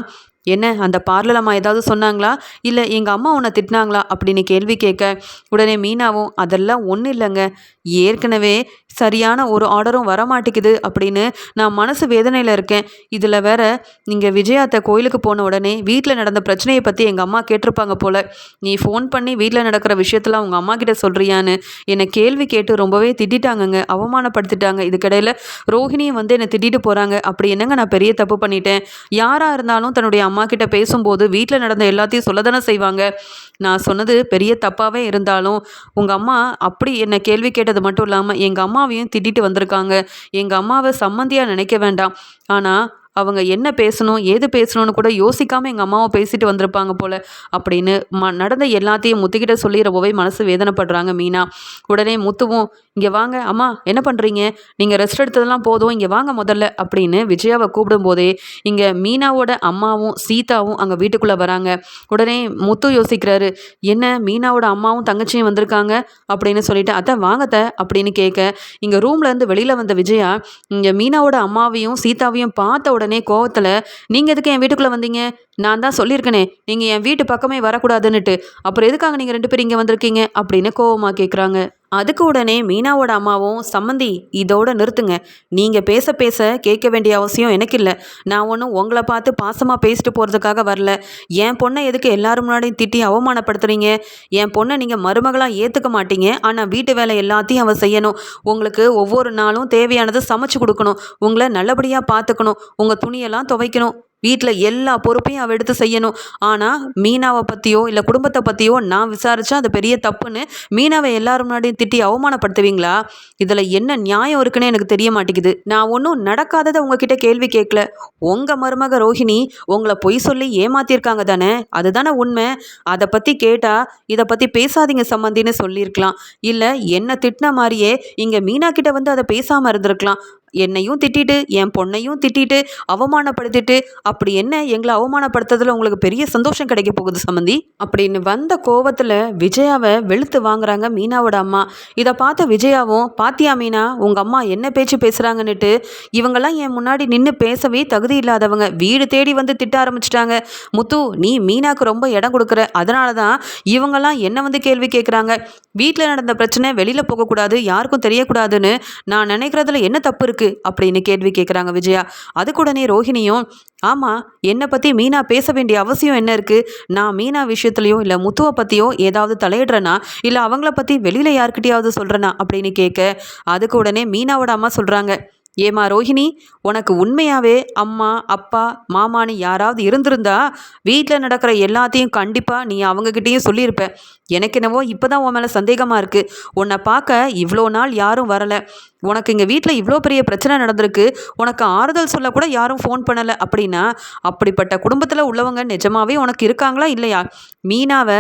என்ன அந்த பார்லர் அம்மா ஏதாவது சொன்னாங்களா? இல்லை எங்கள் அம்மா உன்னை திட்டினாங்களா? அப்படின்னு கேள்வி கேட்க உடனே மீனாவும் அதெல்லாம் ஒன்றும் இல்லைங்க. ஏற்கனவே சரியான ஒரு ஆர்டரும் வரமாட்டேங்குது அப்படின்னு நான் மனசு வேதனையில் இருக்கேன். இதில் வேற நீங்கள் விஜயாத்த கோயிலுக்கு போன உடனே வீட்டில் நடந்த பிரச்சனையை பற்றி எங்கள் அம்மா கேட்டிருப்பாங்க போல். நீ ஃபோன் பண்ணி வீட்டில் நடக்கிற விஷயத்தெல்லாம் உங்கள் அம்மா கிட்ட சொல்கிறியான்னு என்னை கேள்வி கேட்டு ரொம்பவே திட்டாங்கங்க அவமானப்படுத்திட்டாங்க. இதுக்கிடையில் ரோஹிணியும் வந்து என்னை திட்டிட்டு போகிறாங்க அப்படி என்னங்க நான் பெரிய தப்பு பண்ணிட்டேன்? யாராக இருந்தாலும் தன்னுடைய அம்மா கிட்ட பேசும்போது வீட்டில் நடந்த எல்லாத்தையும் சொல்ல தானே செய்வாங்க. நான் சொன்னது பெரிய தப்பாகவே இருந்தாலும் உங்கள் அம்மா அப்படி என்னை கேள்வி கேட்டது மட்டும் இல்லாமல் எங்கள் அம்மாவையும் திட்டிட்டு வந்திருக்காங்க. எங்கள் அம்மாவை சம்மந்தியாக நினைக்க வேண்டாம். ஆனால் அவங்க என்ன பேசணும் ஏது பேசணும்னு கூட யோசிக்காமல் எங்கள் அம்மாவை பேசிட்டு வந்திருப்பாங்க போல் அப்படின்னு ம நடந்த எல்லாத்தையும் முத்துக்கிட்ட சொல்லி ரொம்பவே மனசு வேதனைப்படுறாங்க மீனா. உடனே முத்துவும் இங்கே வாங்க அம்மா என்ன பண்ணுறீங்க நீங்கள் ரெஸ்ட் எடுத்ததெல்லாம் போதும் இங்கே வாங்க முதல்ல அப்படின்னு விஜயாவை கூப்பிடும்போதே இங்கே மீனாவோட அம்மாவும் சீதாவும் அங்கே வீட்டுக்குள்ளே வராங்க. உடனே முத்து யோசிக்கிறாரு என்ன மீனாவோட அம்மாவும் தங்கச்சியும் வந்திருக்காங்க? அப்படின்னு சொல்லிட்டு அத்தை வாங்கத்த அப்படின்னு கேட்க இங்கே ரூம்லேருந்து வெளியில் வந்த விஜயா இங்கே மீனாவோட அம்மாவையும் சீதாவையும் பார்த்த உடனே கோவத்தில் நீங்கள் எதுக்கு என் வீட்டுக்குள்ளே வந்தீங்க? நான் தான் சொல்லியிருக்கனே நீங்கள் என் வீட்டு பக்கமே வரக்கூடாதுன்னுட்டு. அப்புறம் எதுக்காக நீங்கள் ரெண்டு பேரும் இங்கே வந்திருக்கீங்க? அப்படின்னு கோவமாக கேட்குறாங்க அதுக்கு உடனே மீனாவோட அம்மாவும் சம்மந்தி இதோட நிறுத்துங்க. நீங்கள் பேச பேச கேட்க வேண்டிய அவசியம் எனக்கு இல்லை. நான் ஒன்றும் உங்களை பார்த்து பாசமாக பேசிட்டு போகிறதுக்காக வரல. என் பொண்ணை எதுக்கு எல்லாரும் முன்னாடியும் திட்டி அவமானப்படுத்துறீங்க? என் பொண்ணை நீங்கள் மருமகளாக ஏற்றுக்க மாட்டீங்க. ஆனால் வீட்டு வேலை எல்லாத்தையும் அவள் செய்யணும். உங்களுக்கு ஒவ்வொரு நாளும் தேவையானதை சமைச்சு கொடுக்கணும். உங்களை நல்லபடியாக பார்த்துக்கணும் உங்கள் துணியெல்லாம் துவைக்கணும். வீட்டில் எல்லா பொறுப்பையும் அவள் எடுத்து செய்யணும். ஆனால் மீனாவை பற்றியோ இல்லை குடும்பத்தை பற்றியோ நான் விசாரித்தா அது பெரிய தப்புன்னு மீனாவை எல்லாரும் முன்னாடியும் திட்டி அவமானப்படுத்துவீங்களா? இதில் என்ன நியாயம் இருக்குன்னு எனக்கு தெரிய மாட்டேங்குது. நான் ஒன்றும் நடக்காததை உங்ககிட்ட கேள்வி கேட்கல. உங்கள் மருமக ரோஹிணி உங்களை பொய் சொல்லி ஏமாத்திருக்காங்க தானே? அதுதானே உண்மை. அதை பற்றி கேட்டால் இதை பற்றி பேசாதீங்க சம்மந்தின்னு சொல்லியிருக்கலாம். இல்லை என்ன திட்டின மாதிரியே இங்கே மீனா கிட்ட வந்து அதை பேசாமல் இருந்திருக்கலாம். என்னையும் திட்டிட்டு என் பொண்ணையும் திட்டிட்டு அவமானப்படுத்திட்டு அப்படி என்ன எங்களை அவமானப்படுத்துறதுல உங்களுக்கு பெரிய சந்தோஷம் கிடைக்க போகுது சம்மந்தி அப்படின்னு வந்த கோவத்தில் விஜயாவை வெளுத்து வாங்குறாங்க மீனாவோட அம்மா. இதை பார்த்த விஜயாவும் பாத்தியா மீனா உங்கள் அம்மா என்ன பேச்சு பேசுகிறாங்கன்னுட்டு இவங்கெல்லாம் என் முன்னாடி நின்று பேசவே தகுதி இல்லாதவங்க. வீடு தேடி வந்து திட்ட ஆரம்பிச்சிட்டாங்க. முத்து நீ மீனாக்கு ரொம்ப இடம் கொடுக்குற. அதனால தான் இவங்கெல்லாம் என்ன வந்து கேள்வி கேட்குறாங்க வீட்டில் நடந்த பிரச்சனை வெளியில் போகக்கூடாது யாருக்கும் தெரியக்கூடாதுன்னு நான் நினைக்கிறதுல என்ன தப்பு இருக்குது அப்படின்னு கேள்வி கேட்குறாங்க விஜயா. அதுக்குடனே ரோஹிணியும் ஆமாம் என்னை பற்றி மீனா பேச வேண்டிய அவசியம் என்ன இருக்குது நான் மீனா விஷயத்துலையோ இல்லை முத்துவை பற்றியோ ஏதாவது தலையிடுறேனா? இல்லை அவங்கள பற்றி வெளியில் யார்கிட்டயாவது சொல்கிறேனா அப்படின்னு கேட்க அதுக்கு உடனே மீனாவோட அம்மா சொல்கிறாங்க ஏமா ரோஹிணி உனக்கு உண்மையாகவே அம்மா அப்பா மாமான்னு யாராவது இருந்திருந்தா வீட்டில் நடக்கிற எல்லாத்தையும் கண்டிப்பாக நீ அவங்கக்கிட்டேயும் சொல்லியிருப்ப. எனக்கு என்னவோ இப்போ தான் உன் மேலே சந்தேகமாக இருக்குது உன்னை பார்க்க இவ்வளோ நாள் யாரும் வரலை. உனக்கு இங்கே வீட்டில் இவ்வளோ பெரிய பிரச்சனை நடந்திருக்கு உனக்கு ஆறுதல் சொல்ல கூட யாரும் ஃபோன் பண்ணலை அப்படின்னா அப்படிப்பட்ட குடும்பத்தில் உள்ளவங்க நிஜமாவே உனக்கு இருக்காங்களா இல்லையா? மீனாவை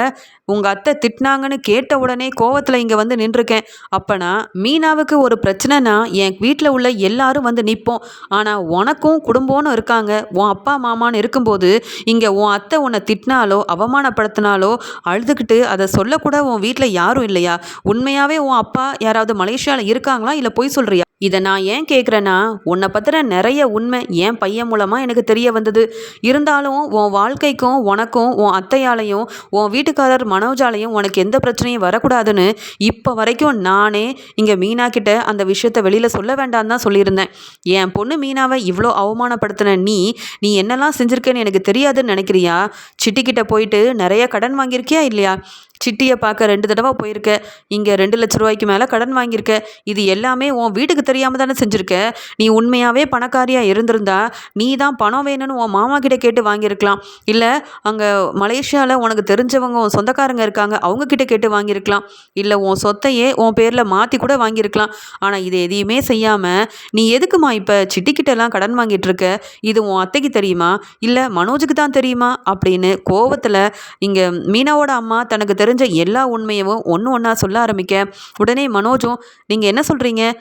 உங்கள் அத்தை திட்டினாங்கன்னு கேட்ட உடனே கோவத்தில் இங்கே வந்து நின்றுருக்கேன். அப்போனா மீனாவுக்கு ஒரு பிரச்சனைனா என் வீட்டில் உள்ள எல்லாரும் வந்து நிற்போம் ஆனால் உனக்கும் குடும்பம்னு இருக்காங்க. உன் அப்பா மாமான்னு இருக்கும்போது இங்கே உன் அத்தை உன்னை திட்டினாலோ அவமானப்படுத்தினாலோ அழுதுகிட்டு அதை சொல்லக்கூட உன் வீட்டில் யாரும் இல்லையா? உண்மையாகவே உன் அப்பா யாராவது மலேசியாவில் இருக்காங்களா? இல்லை போய் சொல்கிறியா இதை நான் ஏன் கேட்குறேன்னா உன்னை பற்றின நிறைய உண்மை என் பையன் மூலமாக எனக்கு தெரிய வந்தது. இருந்தாலும் உன் வாழ்க்கைக்கும் உனக்கும் உன் அத்தையாலையும் உன் வீட்டுக்காரர் மனோஜாலையும் உனக்கு எந்த பிரச்சனையும் வரக்கூடாதுன்னு இப்போ வரைக்கும் நானே இங்கே மீனா கிட்ட அந்த விஷயத்த வெளியில் சொல்ல வேண்டாம் தான் சொல்லியிருந்தேன். என் பொண்ணு மீனாவை இவ்வளோ அவமானப்படுத்தின நீ நீ என்னெல்லாம் செஞ்சுருக்கேன்னு எனக்கு தெரியாதுன்னு நினைக்கிறியா? சிட்டிக்கிட்ட போயிட்டு நிறைய கடன் வாங்கியிருக்கியா இல்லையா? சிட்டியை பார்க்க ரெண்டு தடவை போயிருக்க. இங்கே ரெண்டு லட்ச ரூபாய்க்கு மேலே கடன் வாங்கியிருக்க. இது எல்லாமே உன் வீட்டுக்கு தெரியாமல் தானே செஞ்சுருக்க. நீ உண்மையாகவே பணக்காரியாக இருந்திருந்தா நீ தான் பணம் வேணும்னு உன் மாமா கிட்ட கேட்டு வாங்கியிருக்கலாம். இல்லை அங்கே மலேசியாவில் உனக்கு தெரிஞ்சவங்க உன் சொந்தக்காரங்க இருக்காங்க அவங்க கிட்ட கேட்டு வாங்கியிருக்கலாம். இல்லை உன் சொத்தையே உன் பேரில் மாற்றி கூட வாங்கியிருக்கலாம். ஆனால் இது எதையுமே செய்யாமல் நீ எதுக்குமா இப்போ சிட்டிக்கிட்டெல்லாம் கடன் வாங்கிட்டு இருக்க? இது உன் அத்தைக்கு தெரியுமா? இல்லை மனோஜுக்கு தான் தெரியுமா? அப்படின்னு கோவத்தில் இங்கே மீனாவோட அம்மா தனக்கு தெரிஞ்ச எல்லா உண்மையவும் ஒன்று ஒன்றா சொல்ல ஆரம்பிக்க. உடனே மனோஜும் நீங்கள் என்ன சொல்கிறீங்க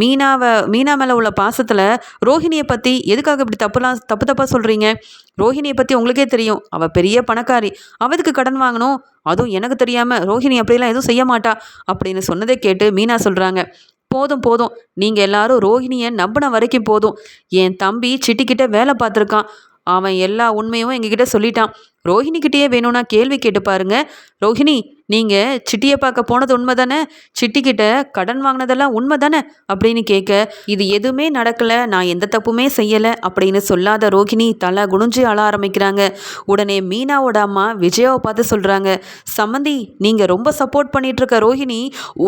மீனாவை மீனா மேலே உள்ள பாசத்தில் ரோஹிணியை பற்றி எதுக்காக இப்படி தப்புலாம் தப்பு தப்பாக சொல்கிறீங்க ரோஹிணியை பற்றி உங்களுக்கே தெரியும். அவள் பெரிய பணக்காரி. அவதுக்கு கடன் வாங்கணும். அதுவும் எனக்கு தெரியாமல் ரோஹிணி அப்படிலாம் எதுவும் செய்ய மாட்டா. அப்படின்னு சொன்னதை கேட்டு மீனா சொல்கிறாங்க போதும் போதும். நீங்கள் எல்லாரும் ரோஹிணியை நம்பின வரைக்கும் போதும். என் தம்பி சிட்டிக்கிட்ட வேலை பார்த்துருக்கான். அவன் எல்லா உண்மையும் எங்ககிட்ட சொல்லிட்டான். ரோஹிணிக்கிட்டேயே வேணும்னா கேள்வி கேட்டு பாருங்க. ரோஹிணி நீங்கள் சிட்டியை பார்க்க போனது உண்மை தானே சிட்டிக்கிட்ட கடன் வாங்கினதெல்லாம் உண்மை தானே அப்படின்னு கேட்க இது எதுவுமே நடக்கலை நான் எந்த தப்புமே செய்யலை அப்படின்னு சொல்லாத ரோஹிணி தலை குனிஞ்சு அழ ஆரம்பிக்கிறாங்க. உடனே மீனாவோட அம்மா விஜயாவை பார்த்து சொல்கிறாங்க சம்மந்தி நீங்கள் ரொம்ப சப்போர்ட் பண்ணிட்டு இருக்க ரோஹிணி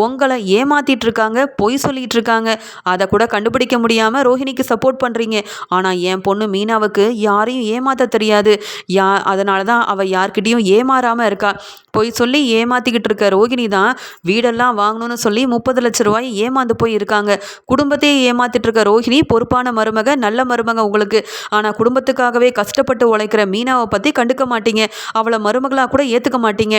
உங்களை ஏமாத்திட்டு இருக்காங்க பொய் சொல்லிட்டு இருக்காங்க அதை கூட கண்டுபிடிக்க முடியாமல் ரோஹிணிக்கு சப்போர்ட் பண்ணுறீங்க ஆனால் என் பொண்ணு மீனாவுக்கு யாரையும் ஏமாற்ற தெரியாது. யா அதனால தான் அவள் யார்கிட்டேயும் ஏமாறாமல் இருக்கா. பொய் சொல்லி ஏமாற்றிக்கிட்டு இருக்க ரோகிணி தான் வீடெல்லாம் வாங்கணும்னு சொல்லி முப்பது லட்ச ரூபாய் ஏமாந்து போய் இருக்காங்க குடும்பத்தையே ஏமாத்திட்டு இருக்க ரோஹிணி பொறுப்பான மருமக நல்ல மருமக உங்களுக்கு. ஆனால் குடும்பத்துக்காகவே கஷ்டப்பட்டு உழைக்கிற மீனாவை பற்றி கண்டுக்க மாட்டீங்க. அவளை மருமகளாக கூட ஏற்றுக்க மாட்டீங்க.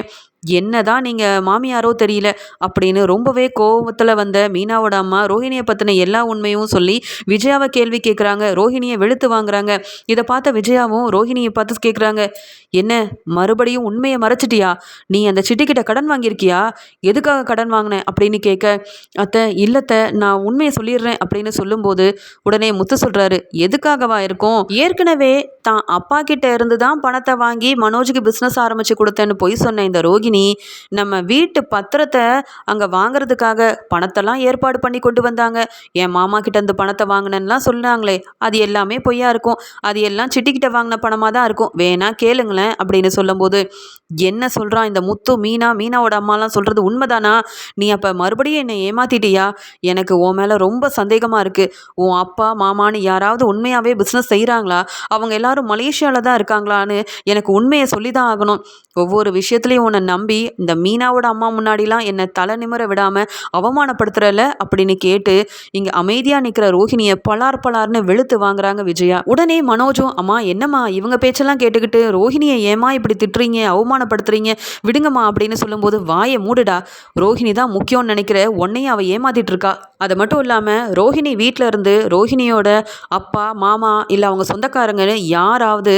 என்னதான் நீங்கள் மாமியாரோ தெரியல அப்படின்னு ரொம்பவே கோபத்தில் வந்த மீனாவோட அம்மா ரோஹிணியை பற்றின எல்லா உண்மையும் சொல்லி விஜயாவை கேள்வி கேட்குறாங்க ரோஹிணியை வெளுத்து வாங்குறாங்க. இதை பார்த்த விஜயாவும் ரோஹிணியை பார்த்து கேட்குறாங்க என்ன மறுபடியும் உண்மையை மறைச்சிட்டியா? நீ அந்த சிட்டிக்கிட்ட கடன் வாங்கியிருக்கியா? எதுக்காக கடன் வாங்கினேன் அப்படின்னு கேட்க அத்தை இல்லத்தை நான் உண்மையை சொல்லிடுறேன் அப்படின்னு சொல்லும்போது உடனே முத்து சொல்கிறாரு எதுக்காகவா இருக்கும்? ஏற்கனவே தான் அப்பா கிட்ட இருந்து தான் பணத்தை வாங்கி மனோஜுக்கு பிஸ்னஸ் ஆரம்பித்து கொடுத்தேன்னு பொய் சொன்ன இந்த ரோகிணி நந்தினி நம்ம வீட்டு பத்திரத்தை அங்கே வாங்குறதுக்காக பணத்தெல்லாம் ஏற்பாடு பண்ணி கொண்டு வந்தாங்க. என் மாமா கிட்ட இந்த பணத்தை வாங்கினேன்லாம் சொன்னாங்களே அது எல்லாமே பொய்யா இருக்கும். அது எல்லாம் சிட்டிக்கிட்ட வாங்கின பணமாக தான் இருக்கும். வேணா கேளுங்களேன் அப்படின்னு சொல்லும்போது என்ன சொல்கிறான் இந்த முத்து? மீனா மீனாவோட அம்மாலாம் சொல்கிறது உண்மைதானா? நீ அப்போ மறுபடியும் என்னை ஏமாத்திட்டியா? எனக்கு உன் மேலே ரொம்ப சந்தேகமாக இருக்குது உன் அப்பா மாமான்னு யாராவது உண்மையாகவே பிஸ்னஸ் செய்கிறாங்களா அவங்க எல்லாரும் மலேசியாவில் தான் இருக்காங்களான்னு எனக்கு உண்மையை சொல்லி தான் ஆகணும். ஒவ்வொரு விஷயத்துலையும் உன்னை நம்பி இந்த மீனாவோட அம்மா முன்னாடிலாம் என்னை தலை நிமிர விடாமல் அவமானப்படுத்துறல அப்படின்னு கேட்டு இங்கே அமைதியாக நிற்கிற ரோஹிணியை பலார் பலார்னு வெளுத்து வாங்குறாங்க விஜயா. உடனே மனோஜும் அம்மா என்னம்மா இவங்க பேச்செல்லாம் கேட்டுக்கிட்டு ரோஹிணியை ஏமா இப்படி திட்டுறீங்க அவமானப்படுத்துறீங்க? விடுங்கம்மா அப்படின்னு சொல்லும்போது வாயை மூடுடா. ரோஹிணி தான் முக்கியம்னு நினைக்கிற உன்னையும் அவள் ஏமாத்திட்டு இருக்கா அது மட்டும் இல்லாமல் ரோஹிணி வீட்டில் இருந்து ரோஹிணியோட அப்பா மாமா இல்லை அவங்க சொந்தக்காரங்கன்னு யாராவது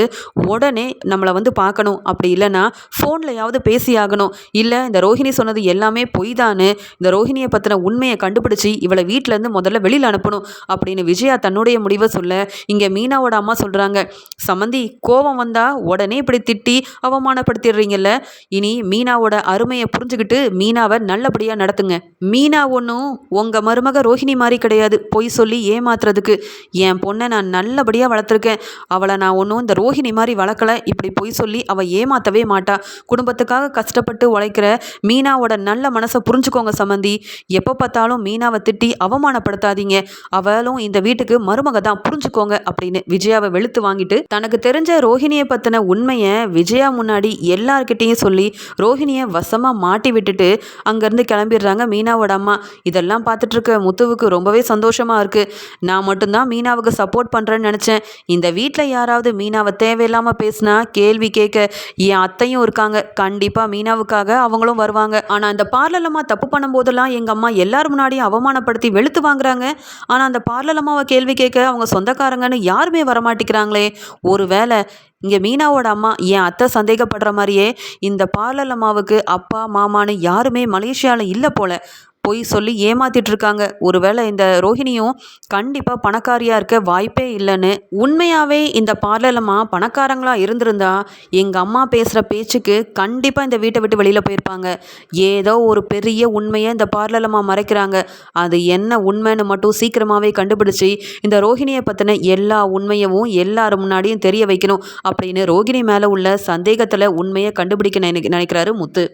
உடனே நம்மளை வந்து பார்க்கணும். அப்படி இல்லைன்னா ஃபோன்லையாவது பேசி ஆகணும். இல்லை இந்த ரோஹிணி சொன்னது எல்லாமே பொய் தானு இந்த ரோஹிணியை பற்றின உண்மையை கண்டுபிடிச்சி இவளை வீட்டிலேருந்து முதல்ல வெளியில் அனுப்பணும் அப்படின்னு விஜயா தன்னுடைய முடிவை சொல்ல இங்கே மீனாவோட அம்மா சொல்கிறாங்க சம்மந்தி கோபம் வந்தால் உடனே இப்படி திட்டி அவமானப்படுத்திடுறீங்கல்ல? இனி மீனாவோட அருமையை புரிஞ்சுக்கிட்டு மீனாவை நல்லபடியாக நடத்துங்க. மீனா ஒன்றும் உங்கள் மருமக ரோஹிணி மாதிரி கிடையாது பொய் சொல்லி ஏமாத்துறதுக்கு. என் பொண்ணை நான் நல்லபடியாக வளர்த்துருக்கேன். அவளை நான் ஒன்றும் இந்த ரோஹிணி மாதிரி வளர்க்கலை இப்படி பொய் சொல்லி அவள் ஏமாற்றவே மாட்டா. குடும்பத்துக்காக கஷ்டப்பட்டு உழைக்கிற மீனாவோட நல்ல மனசை புரிஞ்சுக்கோங்க சம்மந்தி எப்போ பார்த்தாலும் மீனாவை திட்டி அவமானப்படுத்தாதீங்க. அவளும் இந்த வீட்டுக்கு மருமக தான் புரிஞ்சுக்கோங்க அப்படின்னு விஜயாவை வெளுத்து வாங்கிட்டு தனக்கு தெரிஞ்ச ரோஹிணியை பற்றின உண்மையை விஜயா முன்னாடி எல்லார்கிட்டேயும் சொல்லி ரோஹிணியை வசமாக மாட்டி விட்டுட்டு அங்கேருந்து கிளம்பிடுறாங்க மீனாவோட அம்மா. இதெல்லாம் பார்த்துட்டு இருக்க முத்துவுக்கு ரொம்பவே சந்தோஷமாக இருக்குது நான் மட்டும்தான் மீனாவுக்கு சப்போர்ட் பண்ணுறேன்னு நினச்சேன். இந்த வீட்டில் யாராவது மீனாவை தேவையில்லாமல் பேசினா கேள்வி கேட்க என் அத்தையும் இருக்காங்க. கண்டிப்பாக மீனாவுக்காக அவங்களும் வருவாங்க. ஆனால் அந்த பார்லர் அம்மா தப்பு பண்ணும்போதெல்லாம் எங்கள் அம்மா எல்லார் முன்னாடியும் அவமானப்படுத்தி வெளுத்து வாங்குறாங்க. ஆனால் அந்த பார்லர் அம்மாவை கேள்வி கேட்க அவங்க சொந்தக்காரங்கன்னு யாருமே வரமாட்டேங்கிறாங்களே. ஒருவேளை இங்கே மீனாவோட அம்மா என் அத்தை சந்தேகப்படுற மாதிரியே இந்த பார்லர் அம்மாவுக்கு அப்பா மாமான்னு யாருமே மலேசியாவில் இல்லை போல. பொய் சொல்லி ஏமாத்திட்டு இருக்காங்க ஒருவேளை இந்த ரோஹிணியும் கண்டிப்பாக பணக்காரியாக இருக்க வாய்ப்பே இல்லைன்னு உண்மையாகவே இந்த பார்லலம்மா பணக்காரங்களாக இருந்திருந்தா எங்கள் அம்மா பேசுகிற பேச்சுக்கு கண்டிப்பாக இந்த வீட்டை விட்டு வெளியில் போயிருப்பாங்க. ஏதோ ஒரு பெரிய உண்மையை இந்த பார்லலம்மா மறைக்கிறாங்க. அது என்ன உண்மைன்னு மட்டும் சீக்கிரமாகவே கண்டுபிடிச்சி இந்த ரோஹிணியை பற்றின எல்லா உண்மையவும் எல்லாரும் முன்னாடியும் தெரிய வைக்கணும் அப்படின்னு ரோகிணி மேலே உள்ள சந்தேகத்தில் உண்மையை கண்டுபிடிக்க நினைக்கிறாரு முத்து.